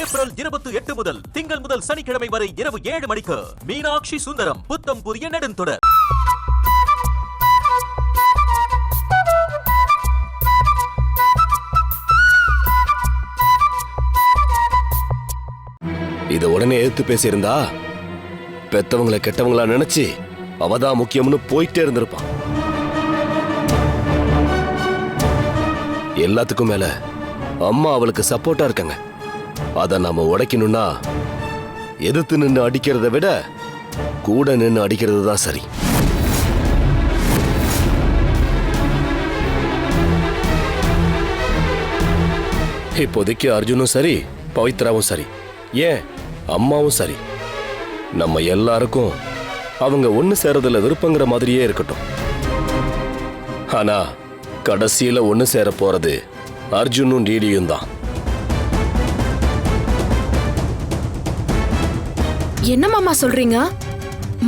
April இருபத்தி எட்டு முதல் திங்கள் முதல் சனிக்கிழமை வரை இரவு ஏழு மணிக்கு மீனாட்சி சுந்தரம் புத்தம் புதிய நெடுந்தொடர். இத உடனே எதிர்த்து பேசியிருந்தா பெத்தவங்களை கெட்டவங்களா நினைச்சு அவதான் முக்கியம்னு போயிட்டே இருந்திருப்பான். எல்லாத்துக்கும் மேல அம்மா அவளுக்கு சப்போர்ட்டா இருக்காங்க. அதை நாம உடைக்கணும்னா எதிர்த்து நின்னு அடிக்கிறத விட கூட நின்னு அடிக்கிறது தான் சரி. இப்போதைக்கு அர்ஜுனும் சரி பவித்ராவும் சரி. ஏன்? அம்மாவும் சரி. நம்ம எல்லாருக்கும் அவங்க ஒன்று சேரதில் விருப்பங்கிற மாதிரியே இருக்கட்டும். ஆனா கடைசியில ஒண்ணு சேர போறது அர்ஜுனும் டிடியும் தான். என்ன மாமா சொல்றீங்க?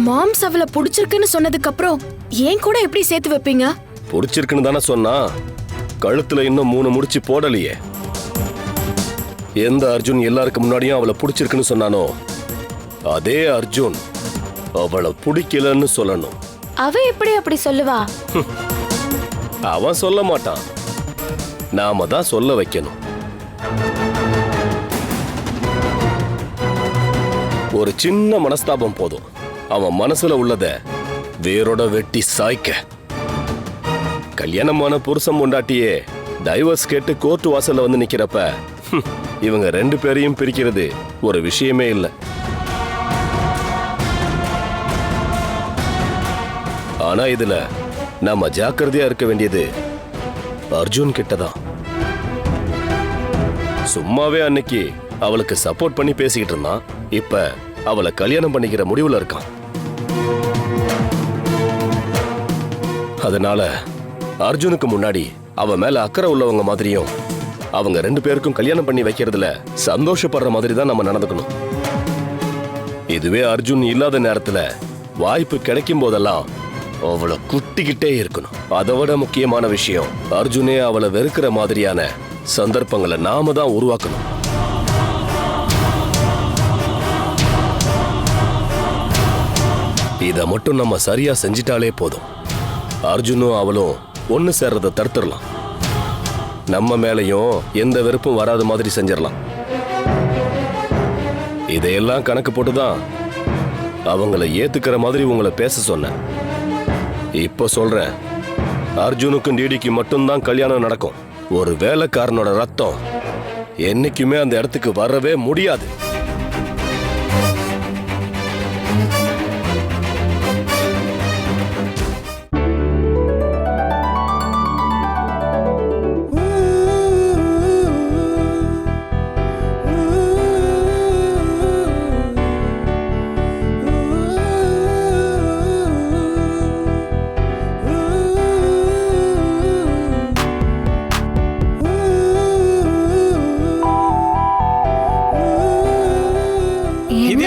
மாம்ஸ் அவளை புடிச்சிருக்குன்னு சொன்னதுக்கு அப்புறம் ஏன் கூட எப்படி சேர்த்து வைப்பீங்க? பிடிச்சிருக்குன்னு தானே சொன்னா? கழுத்துல இன்னும் மூணு முடிச்சு போடலையே. எந்த அர்ஜுன் எல்லாருக்கு முன்னாடியும் அவளை பிடிச்சிருக்குன்னு சொன்னானோ? அதே அர்ஜுன் அவளை பிடிக்கலன்னு சொல்லணும். அவ எப்படி அப்படி சொல்லுவா? அவன் சொல்ல மாட்டான். நாம தான் சொல்ல வைக்கணும். ஒரு சின்ன மனஸ்தாபம் போதும். அவன் மனசுல உள்ளத வேரோட வெட்டி சாய்க்க. கல்யாணமான புருஷன் உண்டாட்டியே டைவர்ஸ் கேட்டு கோர்ட் வாசல்ல வந்து நிக்கிறப்ப இவங்க ரெண்டு பேரையும் பிரிக்கிறது ஒரு விஷயமே இல்லை. ஆனா இதுல நாம ஜாக்கிரதையா இருக்க வேண்டியது அர்ஜுன் கிட்டதான். சும்மாவே அன்னைக்கு அவளுக்கு சப்போர்ட் பண்ணி பேசிக்கிட்டு இருந்தான். இப்ப அவளை கல்யாணம் பண்ணிக்கிற முடிவுல இருக்கான். அதனால அர்ஜுனுக்கு முன்னாடி அவ மேல அக்கறை உள்ளவங்க மாதிரியும் அவங்க ரெண்டு பேருக்கும் கல்யாணம் பண்ணி வைக்கிறதுல சந்தோஷப்படுற மாதிரி தான் நம்ம நடந்துக்கணும். இதுவே அர்ஜுன் இல்லாத நேரத்துல வாய்ப்பு கிடைக்கும் போதெல்லாம் அவளை குட்டிக்கிட்டே இருக்கணும். அதை விட முக்கியமான விஷயம் அர்ஜுனே அவளை வெறுக்கிற மாதிரியான சந்தர்ப்பங்களை நாம தான் உருவாக்கணும். இதை மட்டும் நம்ம சரியா செஞ்சிட்டாலே போதும். அர்ஜுனும் அவளும் ஒன்று சேர்றத தடுத்துடலாம். நம்ம மேலையும் எந்த வெறுப்பும் வராத மாதிரி செஞ்சிடலாம். இதையெல்லாம் கணக்கு போட்டுதான் அவங்கள ஏத்துக்கிற மாதிரி உங்களை பேச சொன்னேன். இப்போ சொல்றேன் அர்ஜுனுக்கும் டிடிக்கு மட்டும்தான் கல்யாணம் நடக்கும். ஒரு வேலைக்காரனோட ரத்தம் என்னைக்குமே அந்த இடத்துக்கு வரவே முடியாது.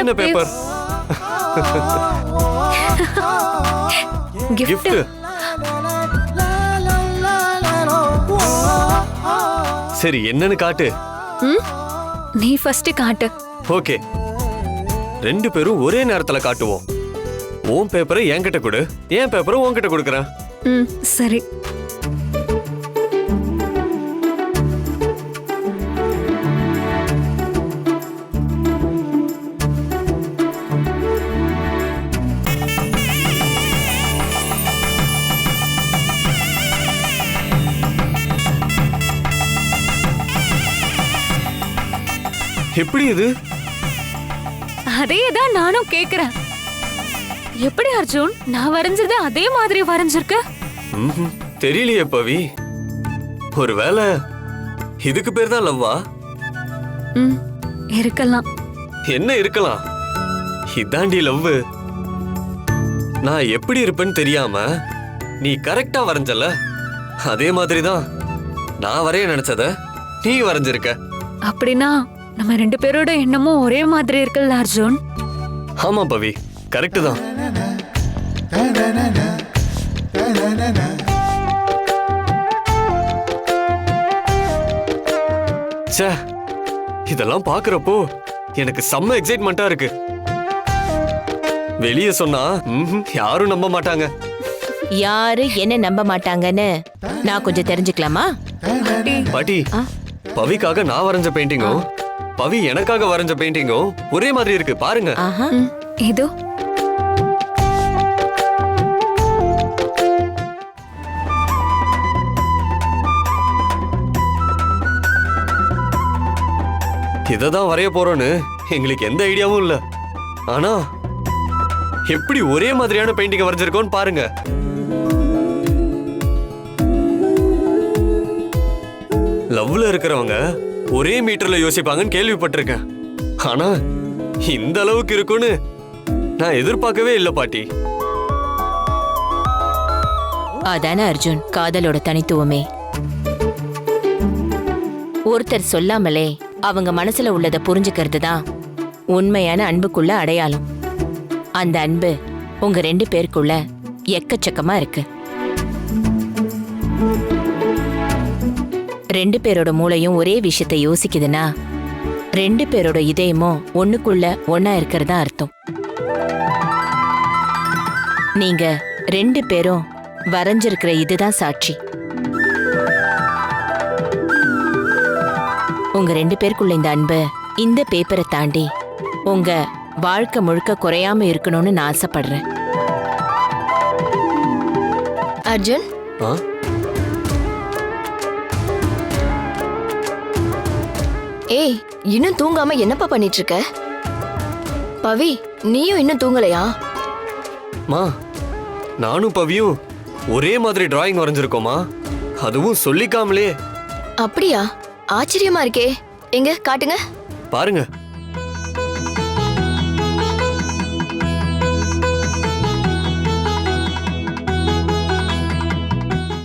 என்ன பேப்பர் கிஃப்ட் சரி என்னன்னு காட்டு. நீ ஃபர்ஸ்ட் காட்டு. ஓகே ரெண்டு பேரும் ஒரே நேரத்துல காட்டுவோம். உன் பேப்பரை என்கிட்ட கொடு. என் பேப்பரை உன்கிட்ட கொடுக்குறேன். ம் சரி. எப்படி இது? அதே தான் நானும் கேக்குறேன். எப்படி அர்ஜுன்? நான் வரைஞ்சது அதே மாதிரி வரைஞ்சிருக்க. தெரியலையே பவி. ஒருவேளை இதுக்கு பேர் தான் லவ்வா? இருக்கலாம். என்ன இருக்கலாம்? இதாண்டி லவ் நான் எப்படி இருப்பேன்னு தெரியாம நீ கரெக்டா வரைஞ்சல? அதே மாதிரி தான் நான் வரைய நினைச்சத நீ வரைஞ்சிருக்க. அப்படின்னா நம்ம ரெண்டு பேரோட எண்ணமும் ஒரே மாதிரி இருக்குல்ல அர்ஜுன்? ஆமா பவி. கரெக்டு தான். ச்சே இதெல்லாம் பாக்குறப்போ எனக்கு செம்ம எக்ஸைட்மெண்டா இருக்கு. வெளியே சொன்னா யாரும் நம்ப மாட்டாங்க. யாரு என்ன நம்ப மாட்டாங்கன்னு நான் கொஞ்சம் தெரிஞ்சுக்கலாமா? பாட்டி பவிக்காக நான் வரைஞ்ச பெயிண்டிங்கும் பவி எனக்காக வரைஞ்ச பெயிண்டிங்கும் ஒரே மாதிரி இருக்கு. பாருங்க. ஆஹா. ம், இதோ இதை தான் வரைய போறோன்னு எங்களுக்கு எந்த ஐடியாவும் இல்ல. ஆனா எப்படி ஒரே மாதிரியான பெயிண்டிங் வரைஞ்சிருக்கோன்னு பாருங்க. லவ்ல இருக்கிறவங்க ஒரே மீட்டர்ல யோசிப்பாங்கன்னு கேள்விப்பட்டிருக்கேன். ஆனா இந்த அளவுக்கு இருக்கும்னு நான் எதிர்பார்க்கவே இல்லை பாட்டி. அதான அர்ஜுன்? காதலோட தனித்துவமே. ஒருத்தர் சொல்லாமலே அவங்க மனசுல உள்ளத புரிஞ்சுக்கிறது தான் உண்மையான அன்புக்குள்ள அடையாளம். அந்த அன்பு உங்க ரெண்டு பேருக்குள்ள எக்கச்சக்கமா இருக்கு. ரெண்டு பேரோட மூளையும் ஒரே விஷயத்தை யோசிக்குதுன்னா ரெண்டு பேரோட இதயமும் ஒண்ணுக்குள்ள ஒண்ணா இருக்கிறதா அர்த்தம். நீங்க ரெண்டு பேரும் வரைஞ்சிருக்கிற இதுதான் சாட்சி. உங்க ரெண்டு பேருக்குள்ள இந்த அன்பு இந்த பேப்பரை தாண்டி உங்க வாழ்க்கை முழுக்க குறையாம இருக்கணும்னு நான் ஆசைப்படுறேன். அர்ஜுன்? ஏய் இன்னும் தூங்காம என்னப்பா பண்ணிட்டு இருக்க பவி நீயும் இன்னும் தூங்கலையா? மா நானும் பவியும் ஒரே மாதிரி டிராயிங் வரைஞ்சிருக்கோமா அதுவும் சொல்லிக்காமலே. அப்படியா? ஆச்சரியமா இருக்கே. எங்க காட்டுங்க. பாருங்க.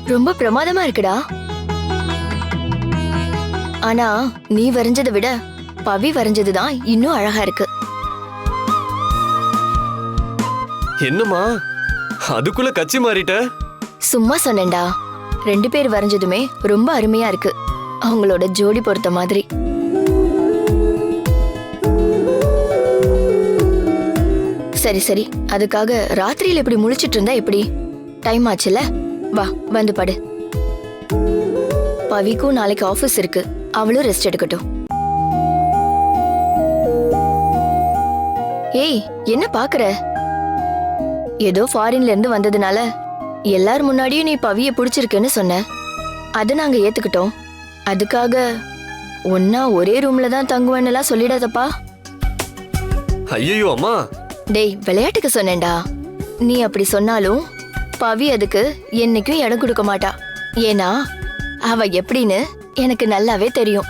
ரொம்ப பிரமாதமா இருக்குடா. ஆனா நீ வரைஞ்சதை விட பவி வரைஞ்சதுதான் இன்னும் அழகா இருக்கு. என்னம்மா? அதுக்குள்ள கட்சி மாறிட்ட? சும்மா சொன்னேன்டா. ரெண்டு பேர் வரைஞ்சதுமே ரொம்ப அருமையா இருக்கு. அவங்களோட ஜோடி பொறுத்த மாதிரி. சரி சரி. அதுக்காக ராத்திரியில இப்படி முழிச்சிட்டு இருந்தா எப்படி? டைம் ஆச்சுல? வா வந்து படு. பவிக்கும் நாளைக்கு ஆபீஸ் இருக்கு. அவளும் ரெஸ்ட் எடுக்கட்டும். ஏய் என்ன பாக்குற ஏதோ ஃபாரின்ல இருந்து வந்ததுனால எல்லார் முன்னாடியும் நீ பவிய பிடிச்சிருக்குன்னு சொன்ன. அதை நாங்க ஏத்துக்கிட்டோம். அதுக்காக ஒன்னா ஒரே ரூம்ல தான் தங்குவேன்னுலாம் சொல்லிடாதப்பா. ஐயோ அம்மா. டேய் விளையாட்டுக்கு சொன்னேன்டா. நீ அப்படி சொன்னாலும் பவி அதுக்கு என்னைக்கும் இடம் கொடுக்க மாட்டா. ஏன்னா அவ எப்படின்னு எனக்கு நல்லாவே தெரியும்.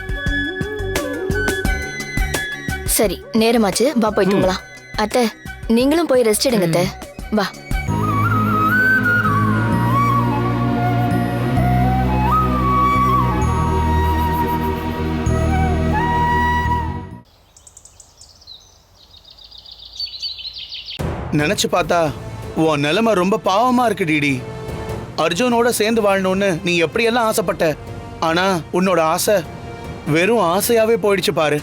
சரி நேரமாச்சு. வா போய் தூங்கலாம். அத்தை நீங்களும் போய் ரெஸ்ட் எடுங்க அத்தை. வா. நினைச்சு பார்த்தா உன் நிலைமை ரொம்ப பாவமா இருக்கு டிடி அர்ஜுனோட சேர்ந்து வாழணும்னு நீ எப்படியெல்லாம் ஆசைப்பட்ட? ஆனா உன்னோட ஆசை வெறும் ஆசையாவே போயிடுச்சு பாரு.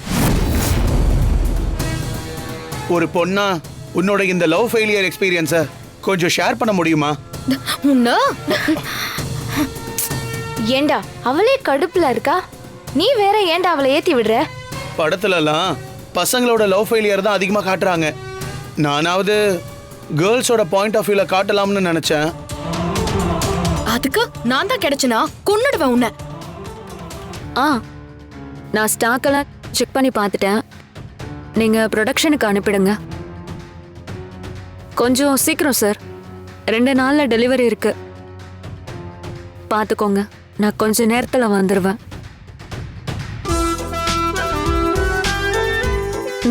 ஒரு பொண்ணா உன்னோட இந்த லவ் ஃபெயிலியர் எக்ஸ்பீரியன்ஸை கொஞ்சம் ஷேர் பண்ண முடியுமா? ஏண்டா அவளே கடுப்புல இருக்கா? நீ வேற ஏண்டா அவளை ஏத்தி விடுற? படத்துலலாம் பசங்களோட லவ் ஃபெயிலியர் தான் அதிகமாக காட்டுறாங்க. நானாவது கேர்ள்ஸோட பாயிண்ட் ஆஃப் வியூல காட்டலாம்னு நினைச்சேன். அதுக்கு நான் தான் கிடைச்சனா? கொன்னுடுவேன் உன்னை. ஆ நான் ஸ்டாக்கெல்லாம் செக் பண்ணி பார்த்துட்டேன். நீங்கள் ப்ரொடக்ஷனுக்கு அனுப்பிடுங்க. கொஞ்சம் சீக்கிரம் சார் ரெண்டு நாளில் டெலிவரி இருக்கு. பார்த்துக்கோங்க நான் கொஞ்ச நேரத்தில் வந்துடுவேன்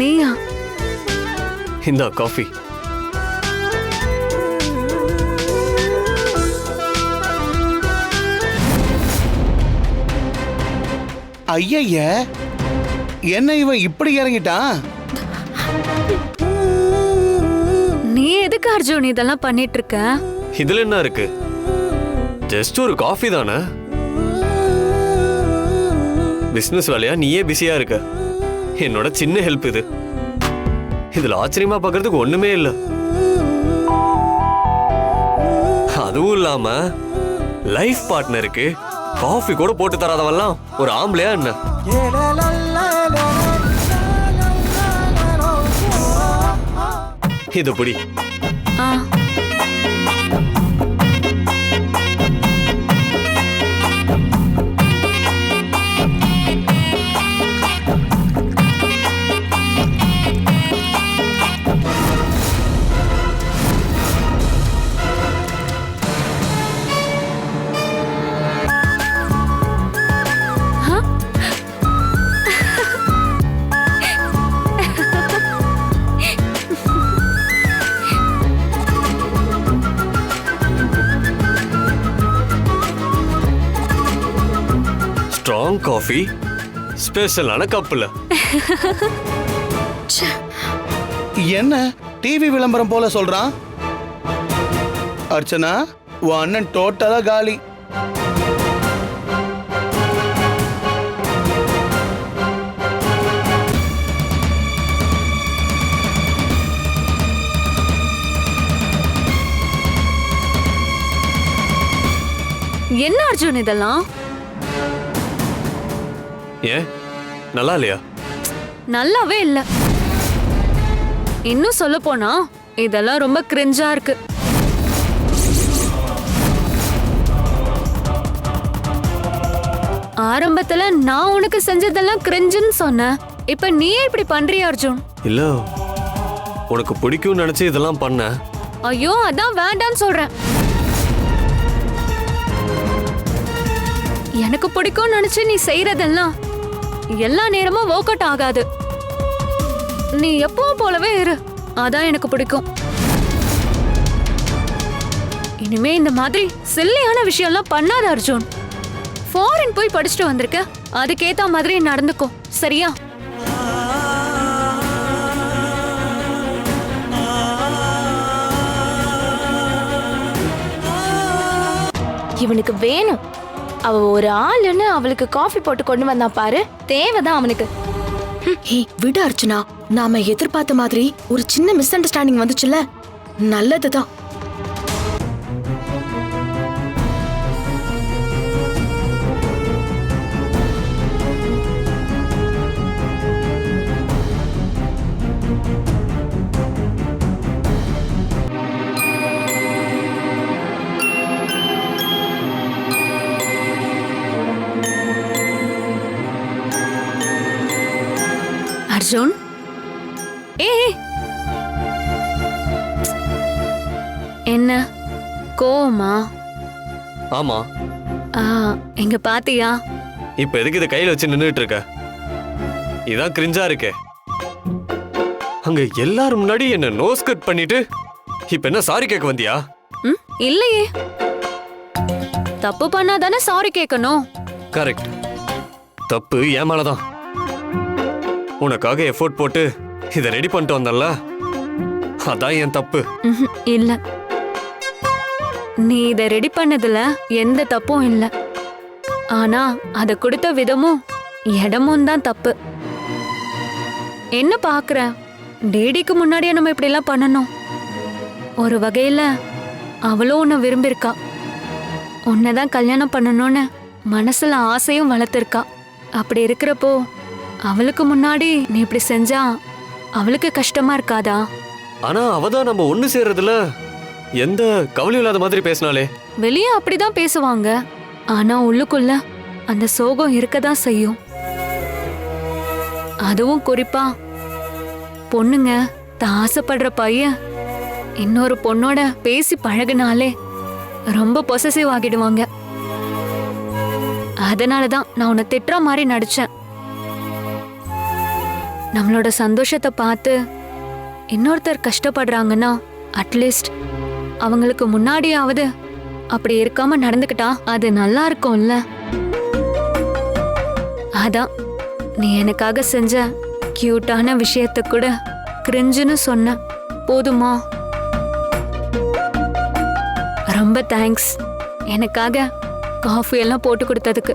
நீயா? இந்த காஃபி ஐயய்ய என்ன இவன் இப்படி இறங்கிட்டான் நீ எதுக்கு அர்ஜுன் இதெல்லாம் பண்ணிட்டு இருக்க இதுல என்ன இருக்கு? ஜஸ்ட் ஒரு காஃபி தானே? பிசினஸ் வேலையா? நீயே பிஸியா இருக்க. என்னோட சின்ன ஹெல்ப் இது. இதுல ஆச்சரியமா பார்க்கறதுக்கு ஒண்ணுமே இல்ல. அதுவும் இல்லாம லைஃப் பார்ட்னருக்கு காஃபி கூட போட்டு தராதவெல்லாம் ஒரு ஆம்பளையா என்ன? இது புடி. ஸ்ட்ராங் காஃபி ஸ்பெஷலான கப்பில். என்ன டிவி விளம்பரம் போல சொல்றான்? அர்ச்சனா உன் அண்ணன் டோட்டலா காலி. என்ன அர்ஜுன் இதெல்லாம்? ஏன்? நல்லா இல்லையா? நல்லாவே இல்ல. இன்னும் சொல்ல போனா இதெல்லாம் ரொம்ப கிரிஞ்சா இருக்கு. ஆரம்பத்துல நான் உனக்கு செஞ்சதெல்லாம் கிரிஞ்சுன்னு சொன்னேன். இப்ப நீயே இப்படி பண்றியா அர்ஜுன்? இல்ல உனக்கு பிடிக்கும்னு நினைச்சு இதெல்லாம் பண்ண ஐயோ அதான் வேண்டான்னு சொல்றேன். எனக்கு பிடிக்கும்னு நினைச்சு நீ செய்யறதெல்லாம் எல்லா நேரமும் ஒர்க் அவுட் ஆகாது. நீ எப்பவும் போலவே இரு. அதான் எனக்கு பிடிக்கும். இனிமே இந்த மாதிரி சில்லியான விஷயம்லாம் பண்ணாத அர்ஜுன். ஃபாரின் போய் படிச்சுட்டு வந்திருக்க. அதுக்கேத்த மாதிரி நடந்துக்கோ. சரியா? இவனுக்கு வேணும். அவ ஒரு ஆளுன்னு அவளுக்கு காஃபி போட்டு கொண்டு வந்தா பாரு. தேவைதான் அவனுக்கு. ஹே விடு அர்ச்சனா. நாம எதிர்பார்த்த மாதிரி ஒரு சின்ன மிஸ் அண்டர்ஸ்டாண்டிங் வந்துச்சுல நல்லதுதான். அர்ஜுன்? ஏய் என்ன? கோவமா? ஆமா. ஆ, எங்க பாத்தியா? இப்ப எதுக்கு இதை கையில வச்சு நின்னுட்டு இருக்க? இதான் கிரிஞ்சா இருக்கே. அங்க எல்லாரும் முன்னாடி என்ன நோஸ் கட் பண்ணிட்டு இப்ப என்ன சாரி கேட்க வந்தியா? ம் இல்லையே. தப்பு பண்ணாதானே சாரி கேட்கணும்? கரெக்ட் தப்பு என் மேலதான். உனக்காக எஃபோர்ட் போட்டு இதை ரெடி பண்ணிட்டு வந்தல்ல? அதான் என் தப்பு. இல்ல. நீ இதை ரெடி பண்ணதுல எந்த தப்பும் இல்ல. ஆனா அத கொடுத்த விதமும் இடமும் தான் தப்பு. என்ன பாக்குற டேடிக்கு முன்னாடியே நம்ம இப்படி எல்லாம் பண்ணணும். ஒரு வகையில அவளும் உன்னை விரும்பியிருக்கா. உன்னைதான் கல்யாணம் பண்ணணும்னு மனசுல ஆசையும் வளர்த்துருக்கா. அப்படி இருக்கிறப்போ அவளுக்கு முன்னாடி நீ இப்படி செஞ்சா அவளுக்கு கஷ்டமா இருக்காதா? ஆனா அவதான் நம்ம ஒண்ணு சேர்றதுல எந்த கவலையும் இல்லாத மாதிரி பேசினாலே வெளியே அப்படிதான் பேசுவாங்க. ஆனா உள்ளுக்குள்ள அந்த சோகம் இருக்கதான் செய்யும். அதுவும் குறிப்பா பொண்ணுங்க தான் ஆசைப்படுற பையன் இன்னொரு பொண்ணோட பேசி பழகுனாலே ரொம்ப பொசசிவ் ஆகிடுவாங்க. அதனாலதான் நான் உன்னை திட்டுற மாதிரி நடிச்சேன். நம்மளோட சந்தோஷத்தை பார்த்து இன்னொருத்தர் கஷ்டப்படுறாங்கன்னா அட்லீஸ்ட் அவங்களுக்கு முன்னாடியாவது அப்படி இருக்காம நடந்துக்கிட்டா அது நல்லா இருக்கும்ல? அதான் நீ எனக்காக செஞ்ச கியூட்டான விஷயத்த கூட கிரிஞ்சுன்னு சொன்ன. போதுமா? ரொம்ப தேங்க்ஸ் எனக்காக காஃபி எல்லாம் போட்டு கொடுத்ததுக்கு.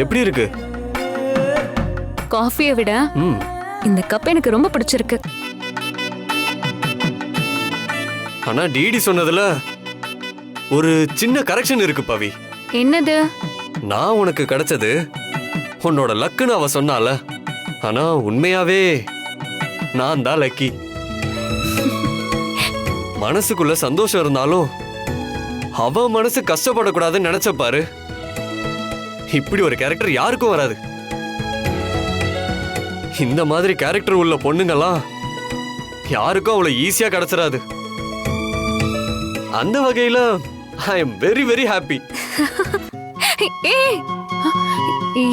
எப்படி இருக்கு? காஃபியை விட இந்த கப் எனக்கு ரொம்ப பிடிச்சிருக்கு. ஆனா டிடி சொன்னதுல ஒரு சின்ன கரெக்ஷன் இருக்கு பவி. என்னது? நான் உனக்கு கிடைச்சது உன்னோட லக்குன்னு அவ சொன்னால. ஆனா உண்மையாவே நான் தான் லக்கி மனசுக்குள்ள சந்தோஷம் இருந்தாலும் அவ மனசு கஷ்டப்படக்கூடாதுன்னு நினைச்ச பாரு. இப்படி ஒரு கேரக்டர் யாருக்கும் வராது. இந்த மாதிரி கேரக்டர் உள்ள பொண்ணுங்கெல்லாம் யாருக்கும் அவ்வளவு ஈஸியா கிடைச்சிடாது அந்த வகையில I am very very happy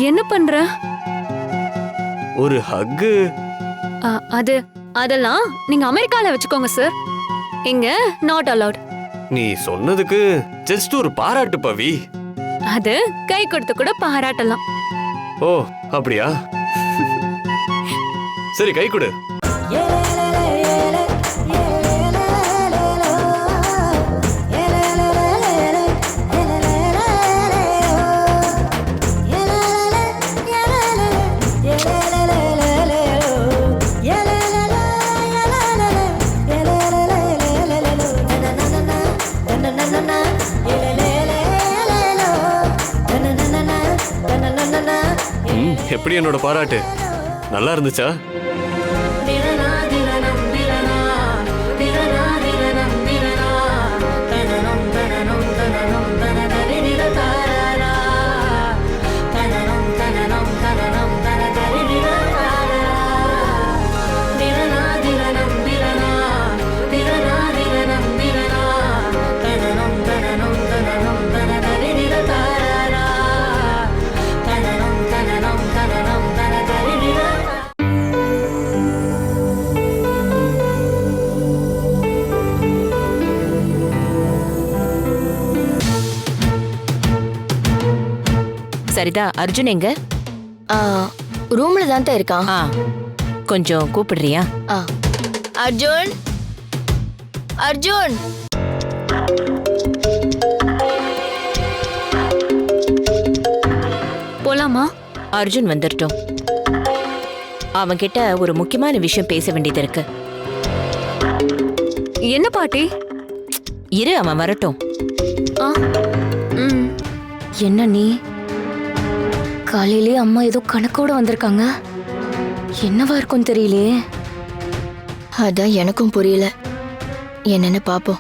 என்ன பண்ற? ஒரு ஹக்கு அது அதெல்லாம் நீங்க அமெரிக்கால வச்சுக்கோங்க சார் இங்க நாட் அலவுட் நீ சொன்னதுக்கு ஜஸ்ட் ஒரு பாராட்டு பவி. அது கை கொடுத்து கூட பாராட்டலாம். ஓ அப்படியா? சரி கை கொடு. எப்படி என்னோட பாராட்டு? நல்லா இருந்துச்சா? சரிதா அர்ஜுன் எங்க? ரூம்ல தான் தான் இருக்கான். ஆ கொஞ்சம் கூப்பிடுறியா? ஆ. அர்ஜுன்? அர்ஜுன்? போலாமா? அர்ஜுன் வந்துட்டோம் அவன்கிட்ட ஒரு முக்கியமான விஷயம் பேச வேண்டியது இருக்கு. என்ன பாட்டி? இரு அவன் வரட்டும். ஆ ம். என்ன நீ? காலையிலே அம்மா ஏதோ கணக்கோட வந்திருக்காங்க. என்னவா இருக்கும் தெரியலையே அதான் எனக்கும் புரியல. என்னன்னு பாப்போம்.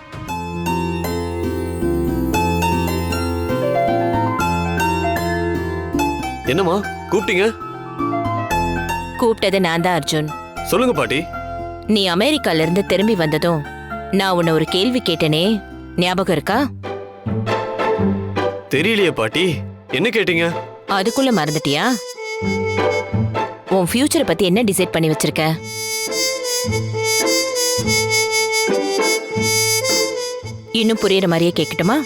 என்னம்மா கூப்பிட்டீங்க? கூப்பிட்டது நான் தான் அர்ஜுன். சொல்லுங்க பாட்டி. நீ அமெரிக்கால இருந்து திரும்பி வந்ததும் நான் உன்னை ஒரு கேள்வி கேட்டனே. ஞாபகம் இருக்கா? தெரியலையே பாட்டி. என்ன கேட்டீங்க? அதுக்குள்ள மறந்துட்டியா? உன் ஃபியூச்சரை பத்தி என்ன டிசைட் பண்ணி வச்சிருக்க? இன்னும் புரியுற மாதிரியே கேட்கட்டுமா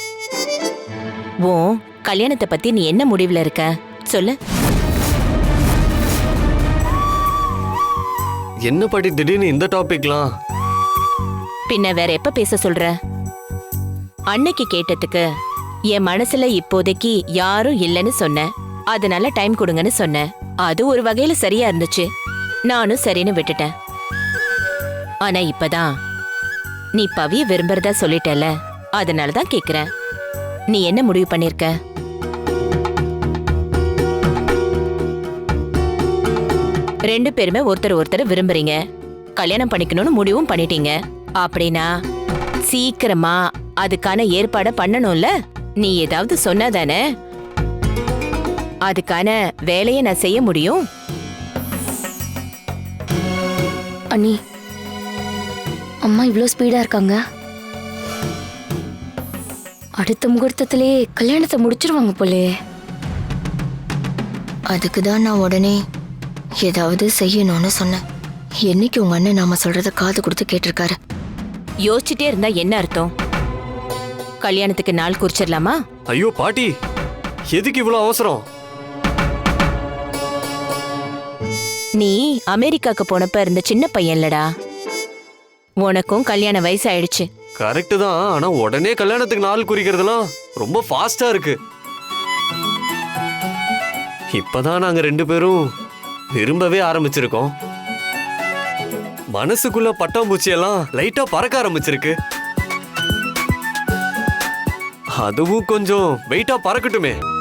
உன் கல்யாணத்தை பத்தி நீ என்ன முடிவுல இருக்க? சொல்லு. என்ன பாட்டி திடீர்னு இந்த டாபிக்லாம் பின்ன வேற எப்ப பேச சொல்ற? அன்னைக்கு கேட்டதுக்கு என் மனசுல இப்போதைக்கு யாரும் இல்லைன்னு சொன்னேன் அதனால டைம் கொடுங்கன்னு சொன்னேன். அது ஒரு வகையில சரியா இருந்துச்சு. நானும் சரின்னு விட்டுட்டேன். ஆனா இப்பதான் நீ பவிய விரும்புறதா சொல்லிட்டல அதனால தான் கேக்குறேன். நீ என்ன முடிவு பண்ணிருக்க? ரெண்டு பேருமே ஒருத்தர் ஒருத்தர் விரும்புறீங்க. கல்யாணம் பண்ணிக்கணும்னு முடிவும் பண்ணிட்டீங்க. அப்படின்னா சீக்கிரமா அதுக்கான ஏற்பாடை பண்ணணும்ல? நீ ஏதாவது சொன்னாதானே? அதுக்கான வேலையை நான் செய்ய முடியும்? அண்ணி அம்மா இவ்வளோ ஸ்பீடா இருக்காங்க. அடுத்த முகூர்த்தத்திலே கல்யாணத்தை முடிச்சிருவாங்க போலே. அதுக்கு தான் நான் உடனே ஏதாவது செய்யணும்னு சொன்னேன். என்னைக்கு உங்க அண்ணன் நாம சொல்றத காது கொடுத்து கேட்டிருக்காரு? யோசிச்சுட்டே இருந்தா என்ன அர்த்தம்? கல்யாணத்துக்கு நாள் குறிச்சிடலாமா? ஐயோ பாட்டி எதுக்கு இவ்வளோ அவசரம்? நீ அமெரிக்காக்கு போனப்ப இருந்த சின்ன பையன்லடா. உனக்கும் கல்யாண வயசு ஆயிடுச்சு கரெக்ட் தான். ஆனா உடனே கல்யாணத்துக்கு நாள் குறிக்கிறதுலாம் ரொம்ப ஃபாஸ்டா இருக்கு. இப்பதான் நாங்க ரெண்டு பேரும் விரும்பவே ஆரம்பிச்சிருக்கோம். மனசுக்குள்ள பட்டாம்பூச்சி எல்லாம் லைட்டா பறக்க ஆரம்பிச்சிருக்கு. அதுவும் கொஞ்சம் வெயிட்டா பறக்கட்டுமே.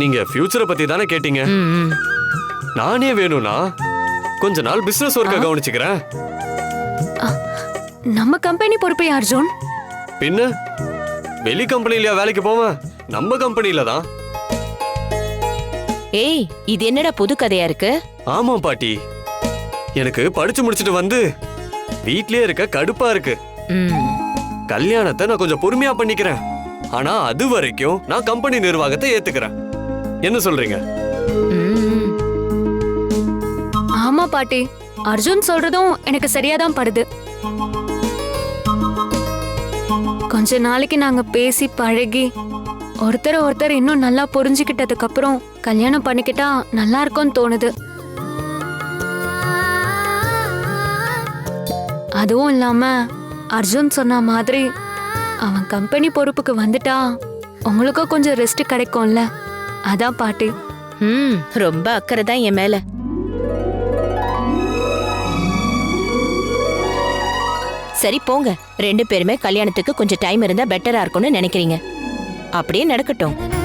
நீங்க ஃபியூச்சரை பத்தி தானே கேட்டீங்க. நானே வேணும்னா கொஞ்ச நாள் பிசினஸ் ஒர்க்க கவனிச்சுக்கிறேன். நம்ம கம்பெனி பொறுப்பே அர்ஜுன் பின்ன வெளி கம்பெனிலயா வேலைக்கு போவேன். நம்ம கம்பெனில தான். ஏய் இது என்னடா புது கதையா இருக்கு? ஆமா பாட்டி. எனக்கு படிச்சு முடிச்சிட்டு வந்து வீட்லயே இருக்க கடுப்பா இருக்கு. கல்யாணத்தை நான் கொஞ்சம் பொறுமையா பண்ணிக்கிறேன். ஆனா அது வரைக்கும் நான் கம்பெனி நிர்வாகத்தை ஏத்துக்கிறேன். என்ன சொல்றீங்க? ஆமா பாட்டி. அர்ஜுன் சொல்றதும் எனக்கு சரியாதான் படுது. கொஞ்ச நாளைக்கு நாங்க பேசி பழகி ஒருத்தர் ஒருத்தர் இன்னும் நல்லா புரிஞ்சுக்கிட்டதுக்கு அப்புறம் கல்யாணம் பண்ணிக்கிட்டா நல்லா இருக்கும்னு தோணுது. அதுவும் இல்லாம அர்ஜுன் சொன்ன மாதிரி அவன் கம்பெனி பொறுப்புக்கு வந்துட்டா உங்களுக்கும் கொஞ்சம் ரெஸ்ட் கிடைக்கும்ல. அதான் பாட்டி. ம் ரொம்ப அக்கறை தான் என் மேல. சரி போங்க. ரெண்டு பேருமே கல்யாணத்துக்கு கொஞ்சம் டைம் இருந்தா பெட்டரா இருக்கும்னு நினைக்கிறீங்க. அப்படியே நடக்கட்டும்.